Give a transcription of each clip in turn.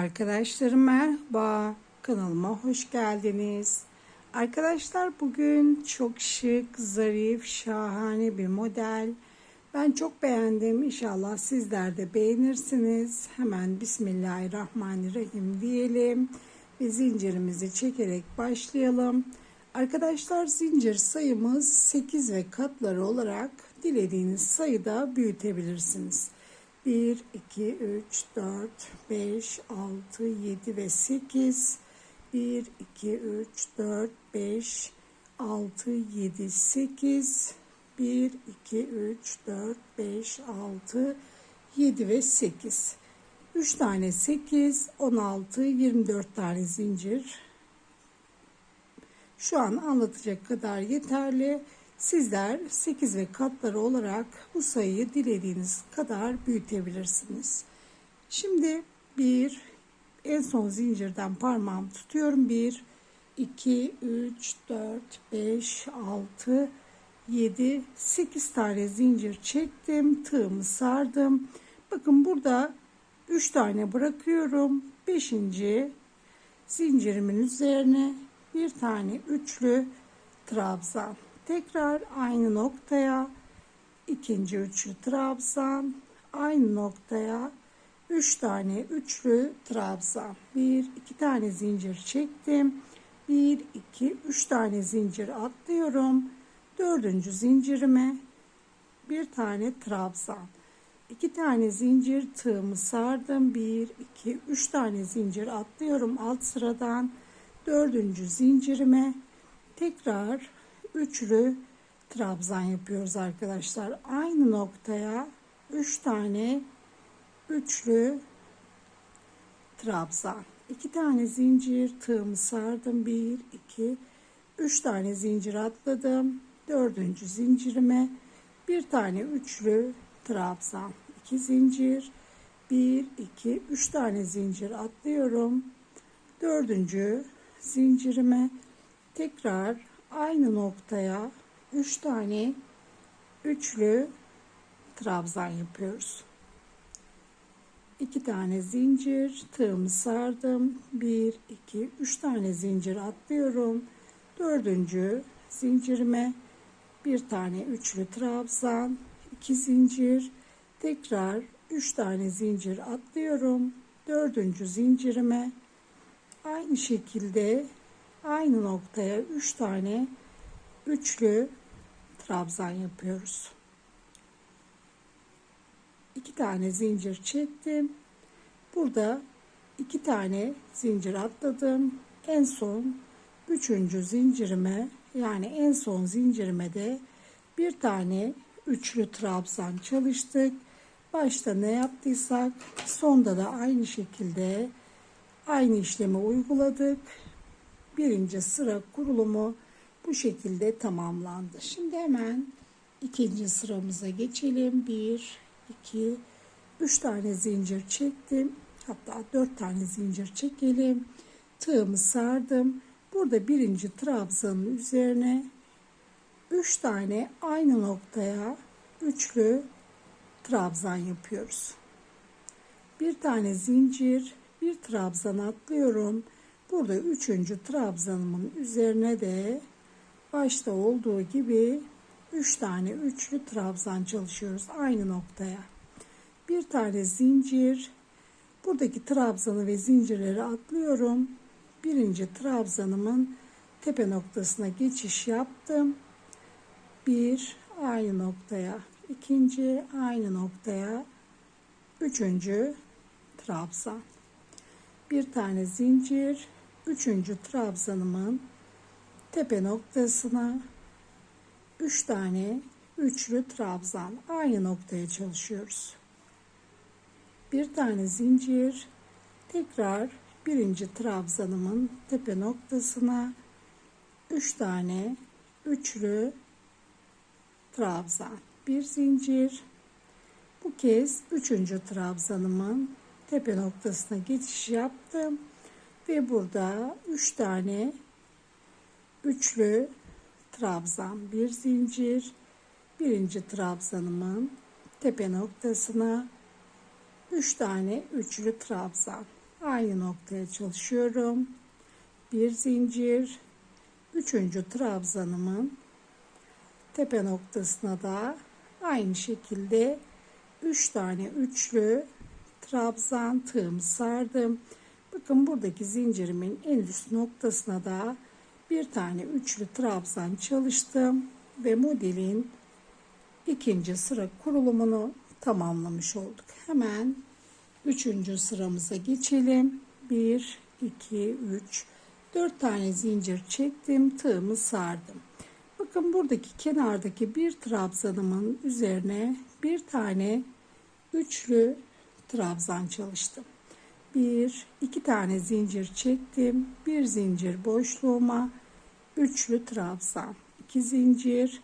Arkadaşlarım merhaba. Kanalıma hoş geldiniz. Arkadaşlar bugün çok şık, zarif, şahane bir model. Ben çok beğendim. İnşallah sizler de beğenirsiniz. Hemen Bismillahirrahmanirrahim diyelim. Ve zincirimizi çekerek başlayalım. Arkadaşlar zincir sayımız 8 ve katları olarak dilediğiniz sayıda büyütebilirsiniz. 1, 2, 3, 4, 5, 6, 7 ve 8. 1, 2, 3, 4, 5, 6, 7, 8. 1, 2, 3, 4, 5, 6, 7 ve 8. 3 tane 8, 16, 24 tane zincir. Şu an anlatacak kadar yeterli. Sizler 8 ve katları olarak bu sayıyı dilediğiniz kadar büyütebilirsiniz. Şimdi bir en son zincirden parmağımı tutuyorum. 1 2 3 4 5 6 7 8 tane zincir çektim. Tığımı sardım. Bakın burada 3 tane bırakıyorum. 5. zincirimin üzerine bir tane üçlü trabzan tekrar aynı noktaya ikinci üçlü trabzan aynı noktaya üç tane üçlü trabzan. Bir iki tane zincir çektim. Bir iki üç tane zincir atlıyorum. Dördüncü zincirime bir tane trabzan. İki tane zincir tığımı sardım. Bir iki üç tane zincir atlıyorum alt sıradan. Dördüncü zincirime tekrar üçlü trabzan yapıyoruz arkadaşlar. Aynı noktaya 3 tane üçlü trabzan. 2 tane zincir tığımı sardım. 1 2 3 tane zincir atladım. Dördüncü zincirime bir tane üçlü trabzan. 2 zincir 1 2 3 tane zincir atlıyorum. Dördüncü zincirime tekrar aynı noktaya 3 tane üçlü trabzan yapıyoruz. 2 tane zincir tığımı sardım. 1 2 3 tane zincir atlıyorum. Dördüncü zincirime bir tane üçlü trabzan, 2 zincir, tekrar 3 tane zincir atlıyorum. Dördüncü zincirime aynı şekilde aynı noktaya 3 tane üçlü trabzan yapıyoruz. 2 tane zincir çektim. Burada 2 tane zincir atladım. En son 3. zincirime yani en son zincirime de bir tane üçlü trabzan çalıştık. Başta ne yaptıysak sonda da aynı şekilde aynı işlemi uyguladık birinci sıra kurulumu bu şekilde tamamlandı. Şimdi hemen ikinci sıramıza geçelim. Bir, iki, üç tane zincir çektim. Hatta dört tane zincir çekelim. Tığımı sardım. Burada birinci trabzanın üzerine üç tane aynı noktaya üçlü trabzan yapıyoruz. Bir tane zincir, bir trabzan atlıyorum. Burada üçüncü trabzanımın üzerine de başta olduğu gibi üç tane üçlü trabzan çalışıyoruz aynı noktaya. Bir tane zincir. Buradaki trabzanı ve zincirleri atlıyorum. Birinci trabzanımın tepe noktasına geçiş yaptım. Bir aynı noktaya, ikinci aynı noktaya, üçüncü trabzan. Bir tane zincir, üçüncü trabzanımın tepe noktasına üç tane üçlü trabzan aynı noktaya çalışıyoruz. Bir tane zincir tekrar birinci trabzanımın tepe noktasına üç tane üçlü trabzan bir zincir bu kez üçüncü trabzanımın tepe noktasına geçiş yaptım ve burada 3 tane üçlü trabzan bir zincir birinci trabzanımın tepe noktasına 3 tane üçlü trabzan aynı noktaya çalışıyorum. Bir zincir. Üçüncü trabzanımın tepe noktasına da aynı şekilde 3 tane üçlü trabzan tığım sardım. Bakın buradaki zincirimin en üst noktasına da bir tane üçlü trabzan çalıştım ve modelin ikinci sıra kurulumunu tamamlamış olduk. Hemen üçüncü sıramıza geçelim. 1, 2, 3, 4 tane zincir çektim. Tığımı sardım. Bakın buradaki kenardaki bir trabzanımın üzerine bir tane üçlü trabzan çalıştım. Bir, iki tane zincir çektim. Bir zincir boşluğuma üçlü trabzan. iki zincir.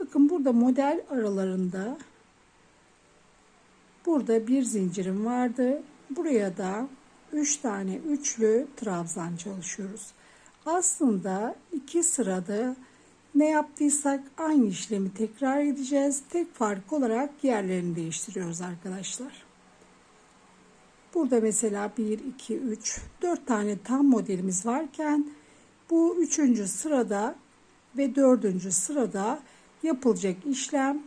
Bakın burada model aralarında burada bir zincirim vardı. Buraya da üç tane üçlü trabzan çalışıyoruz. Aslında iki sırada ne yaptıysak aynı işlemi tekrar edeceğiz. Tek fark olarak yerlerini değiştiriyoruz arkadaşlar. Burada mesela 1, 2, 3, 4 tane tam modelimiz varken bu üçüncü sırada ve dördüncü sırada yapılacak işlem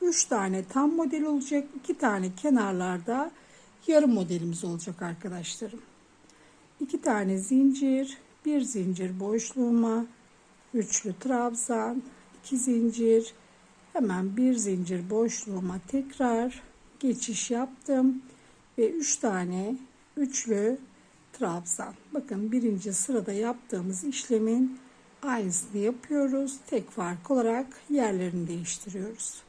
3 tane tam model olacak. 2 tane kenarlarda yarım modelimiz olacak arkadaşlarım. 2 tane zincir, bir zincir boşluğuma, üçlü trabzan, 2 zincir, hemen bir zincir boşluğuma tekrar geçiş yaptım ve 3 tane üçlü trabzan. Bakın birinci sırada yaptığımız işlemin aynısını yapıyoruz. Tek fark olarak yerlerini değiştiriyoruz.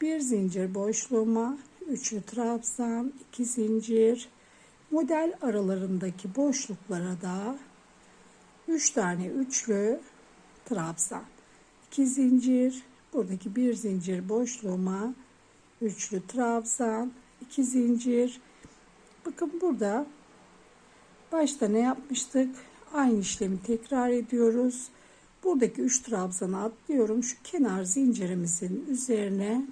Bir zincir boşluğuma üçlü trabzan, iki zincir, model aralarındaki boşluklara da 3 tane üçlü trabzan, 2 zincir, buradaki bir zincir boşluğuma üçlü trabzan, 2 zincir. Bakın burada başta ne yapmıştık? Aynı işlemi tekrar ediyoruz. Buradaki 3 trabzanı atlıyorum. Şu kenar zincirimizin üzerine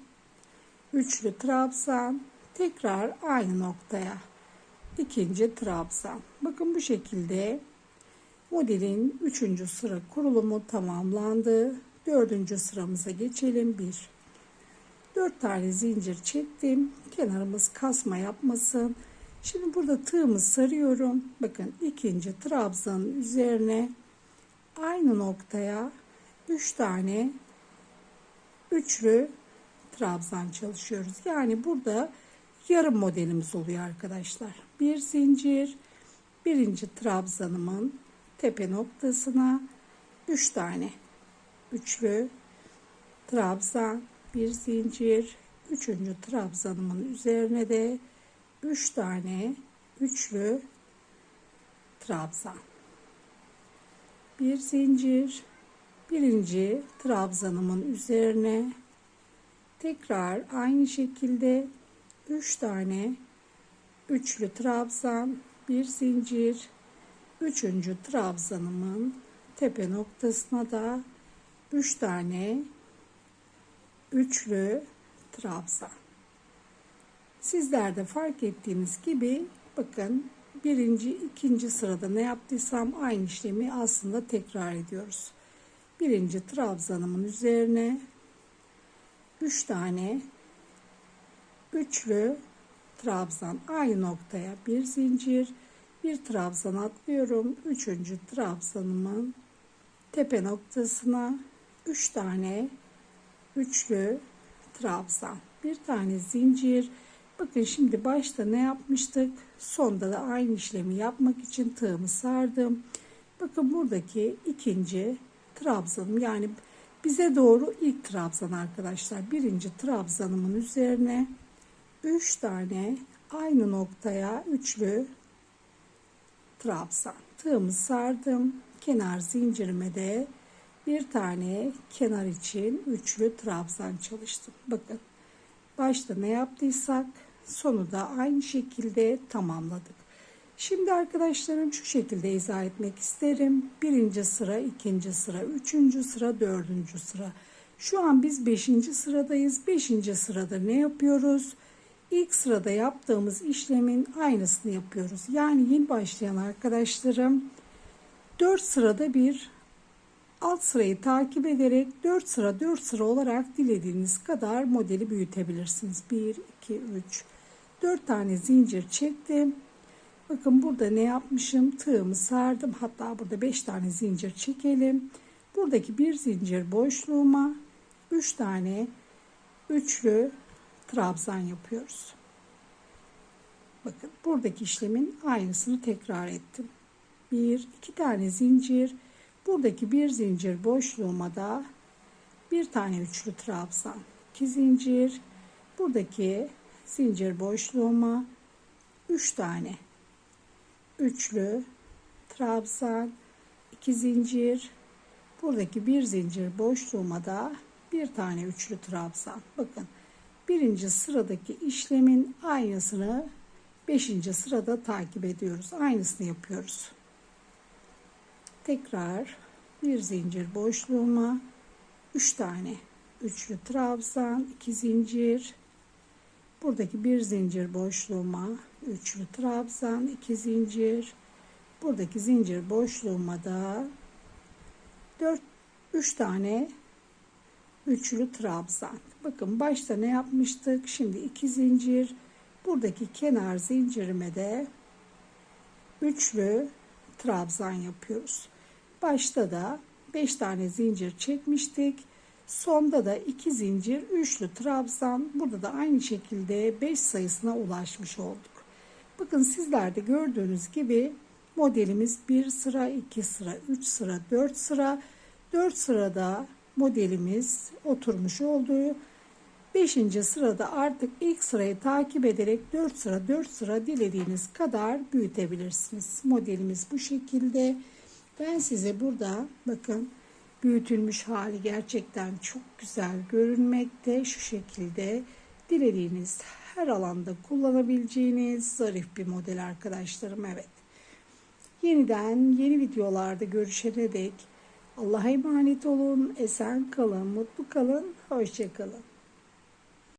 üçlü trabzan tekrar aynı noktaya ikinci trabzan. Bakın bu şekilde modelin üçüncü sıra kurulumu tamamlandı. Dördüncü sıramıza geçelim. Bir, dört tane zincir çektim. Kenarımız kasma yapmasın. Şimdi burada tığımı sarıyorum. Bakın ikinci trabzanın üzerine aynı noktaya üç tane üçlü trabzan çalışıyoruz. Yani burada yarım modelimiz oluyor arkadaşlar. Bir zincir birinci trabzanımın tepe noktasına 3 tane üçlü trabzan bir zincir üçüncü trabzanımın üzerine de 3 tane üçlü trabzan. Bir zincir birinci trabzanımın üzerine tekrar aynı şekilde 3 tane üçlü trabzan bir zincir üçüncü trabzanımın tepe noktasına da 3 tane üçlü trabzan. Sizler de fark ettiğiniz gibi bakın birinci ikinci sırada ne yaptıysam aynı işlemi aslında tekrar ediyoruz. Birinci trabzanımın üzerine 3 tane üçlü trabzan aynı noktaya bir zincir bir trabzan atlıyorum. Üçüncü trabzanımın tepe noktasına üç tane üçlü trabzan. Bir tane zincir. Bakın şimdi başta ne yapmıştık? Sonda da aynı işlemi yapmak için tığımı sardım. Bakın buradaki ikinci trabzanım. Yani bize doğru ilk trabzan arkadaşlar. Birinci trabzanımın üzerine 3 tane aynı noktaya üçlü trabzan. Tığımı sardım. Kenar zincirime de bir tane kenar için üçlü trabzan çalıştım. Bakın başta ne yaptıysak sonu da aynı şekilde tamamladık. Şimdi arkadaşlarım şu şekilde izah etmek isterim. Birinci sıra ikinci sıra üçüncü sıra dördüncü sıra. Şu an biz beşinci sıradayız. Beşinci sırada ne yapıyoruz? İlk sırada yaptığımız işlemin aynısını yapıyoruz. Yani yeni başlayan arkadaşlarım 4 sırada bir alt sırayı takip ederek 4 sıra 4 sıra olarak dilediğiniz kadar modeli büyütebilirsiniz. 1, 2, 3, 4 tane zincir çektim. Bakın burada ne yapmışım? Tığımı sardım. Hatta burada 5 tane zincir çekelim. Buradaki bir zincir boşluğuma 3 tane üçlü trabzan yapıyoruz. Bakın buradaki işlemin aynısını tekrar ettim. Bir, iki tane zincir. Buradaki bir zincir boşluğuma da bir tane üçlü trabzan. iki zincir. Buradaki zincir boşluğuma üç tane üçlü trabzan. iki zincir. Buradaki bir zincir boşluğuma da bir tane üçlü trabzan. Bakın birinci sıradaki işlemin aynısını beşinci sırada takip ediyoruz. Aynısını yapıyoruz. Tekrar bir zincir boşluğuma üç tane üçlü trabzan, iki zincir. Buradaki bir zincir boşluğuma üçlü trabzan, iki zincir. Buradaki zincir boşluğuma da 4 3 tane üçlü trabzan. Bakın başta ne yapmıştık? Şimdi iki zincir. Buradaki kenar zincirime de üçlü trabzan yapıyoruz. Başta da 5 tane zincir çekmiştik. Sonda da 2 zincir, üçlü trabzan. Burada da aynı şekilde 5 sayısına ulaşmış olduk. Bakın sizler de gördüğünüz gibi modelimiz 1 sıra, 2 sıra, 3 sıra, 4 sıra. 4 sırada modelimiz oturmuş olduğu 5. sırada artık ilk sırayı takip ederek 4 sıra 4 sıra dilediğiniz kadar büyütebilirsiniz. Modelimiz bu şekilde. Ben size burada bakın büyütülmüş hali gerçekten çok güzel görünmekte. Şu şekilde dilediğiniz her alanda kullanabileceğiniz zarif bir model arkadaşlarım. Evet. Yeniden yeni videolarda görüşene dek Allah'a emanet olun, esen kalın, mutlu kalın, hoşça kalın.